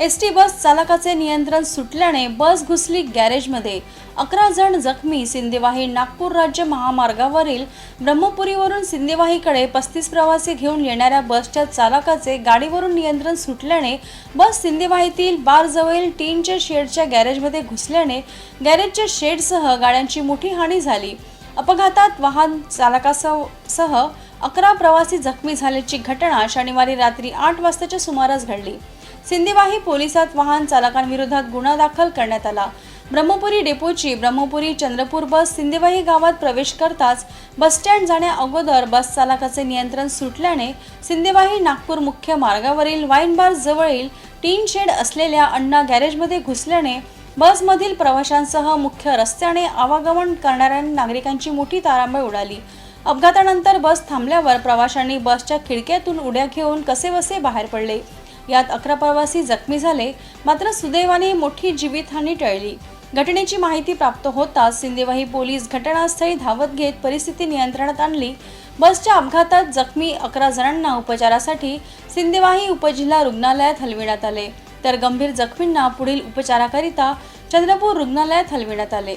S T bus चालकाचे नियंत्रण सुटल्याने बस घुसली गॅरेजमध्ये. अकरा जण जखमी. सिंदेवाही नागपूर राज्य महामार्गावरील ब्रह्मपुरीवरून सिंदेवाहीकडे पस्तीस प्रवासी घेऊन येणाऱ्या बसच्या चालकाचे गाडीवरून नियंत्रण सुटल्याने बस सिंदेवाहीतील बारजवळील टीनच्या शेडच्या गॅरेजमध्ये घुसल्याने गॅरेजच्या शेडसह गाड्यांची मोठी हानी झाली. अपघातात वाहन चालकासह अकरा प्रवासी जखमी झाल्याची घटना शनिवारी रात्री आठ वाजताच्या सुमारास घडली. सिंदेवाही पोलिसात वाहन चालकांविरोधात गुन्हा दाखल करण्यात आला. ब्रह्मपुरी डेपोची ब्रह्मपुरी चंद्रपूर बस सिंदेवाही गावात प्रवेश करताच बसस्टँड जाण्या अगोदर बस चालकाचे नियंत्रण सुटल्याने सिंदेवाही नागपूर मुख्य मार्गावरील वाईन बार जवळील टीन शेड असलेल्या अण्णा गॅरेजमध्ये घुसल्याने बसमधील प्रवाशांसह मुख्य रस्त्याने आवागमन करणाऱ्या नागरिकांची मोठी तारांबळ उडाली. अपघातानंतर बस थांबल्यावर प्रवाशांनी बसच्या खिडक्यातून उड्या घेऊन कसेबसे बाहेर पडले. यात अकरा प्रवासी जखमी झाले मात्र सुदैवाने मोठी जीवितहानी टळली. घटनेची माहिती प्राप्त होताच सिंदेवाही पोलीस घटनास्थळी धावत घेत परिस्थिती नियंत्रणात आणली. बसच्या अपघातात जखमी अकरा जणांना उपचारासाठी सिंदेवाही उपजिल्हा रुग्णालयात हलविण्यात आले. तर गंभीर जखमींना पुढील उपचाराकरिता चंद्रपूर रुग्णालयात हलविण्यात आले.